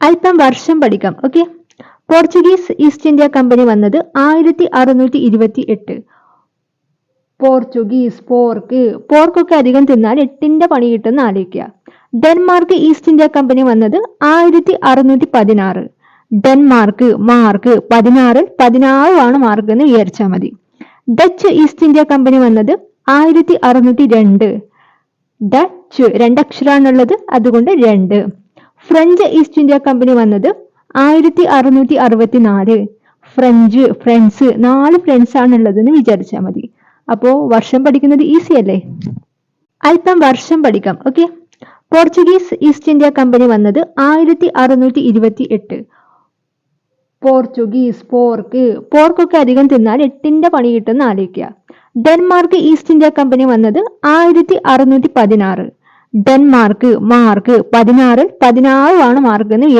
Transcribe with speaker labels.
Speaker 1: അല്പം വർഷം പഠിക്കാം okay Portuguese East India company വന്നത് ആയിരത്തി അറുന്നൂറ്റി ഇരുപത്തി എട്ട് പോർച്ചുഗീസ് പോർക്ക് പോർക്കൊക്കെ അധികം തിന്നാൽ എട്ടിന്റെ പണി കിട്ടുന്ന ആലോചിക്കുക. ഡെൻമാർക്ക് ഈസ്റ്റ് ഇന്ത്യ കമ്പനി വന്നത് ആയിരത്തി അറുന്നൂറ്റി പതിനാറ് ഡെൻമാർക്ക് മാർക്ക് പതിനാറിൽ പതിനാറുമാണ് മാർക്ക് എന്ന് വിചാരിച്ചാൽ മതി. ഡച്ച് ഈസ്റ്റ് ഇന്ത്യ കമ്പനി വന്നത് ആയിരത്തി അറുന്നൂറ്റി രണ്ട് ഡച്ച് രണ്ടക്ഷരാണുള്ളത് അതുകൊണ്ട് രണ്ട്. ഫ്രഞ്ച് ഈസ്റ്റ് ഇന്ത്യ കമ്പനി വന്നത് ആയിരത്തി അറുന്നൂറ്റി അറുപത്തിനാല് ഫ്രഞ്ച് ഫ്രണ്ട്സ് നാല് ഫ്രണ്ട്സ് ആണുള്ളതെന്ന് വിചാരിച്ചാൽ മതി. അപ്പോ വർഷം പഠിക്കുന്നത് ഈസി അല്ലേ? അല്പം വർഷം പഠിക്കാം okay Portuguese East India company വന്നത് ആയിരത്തി അറുന്നൂറ്റി ഇരുപത്തി എട്ട് പോർച്ചുഗീസ് പോർക്ക് പോർക്കൊക്കെ അധികം തിന്നാൽ എട്ടിന്റെ പണി കിട്ടുന്ന ആലോചിക്കുക. ഡെൻമാർക്ക് ഈസ്റ്റ് ഇന്ത്യ കമ്പനി വന്നത് ആയിരത്തി അറുന്നൂറ്റി പതിനാറ് ഡെൻമാർക്ക് മാർക്ക് പതിനാറിൽ പതിനാറുമാണ് മാർക്ക് എന്ന്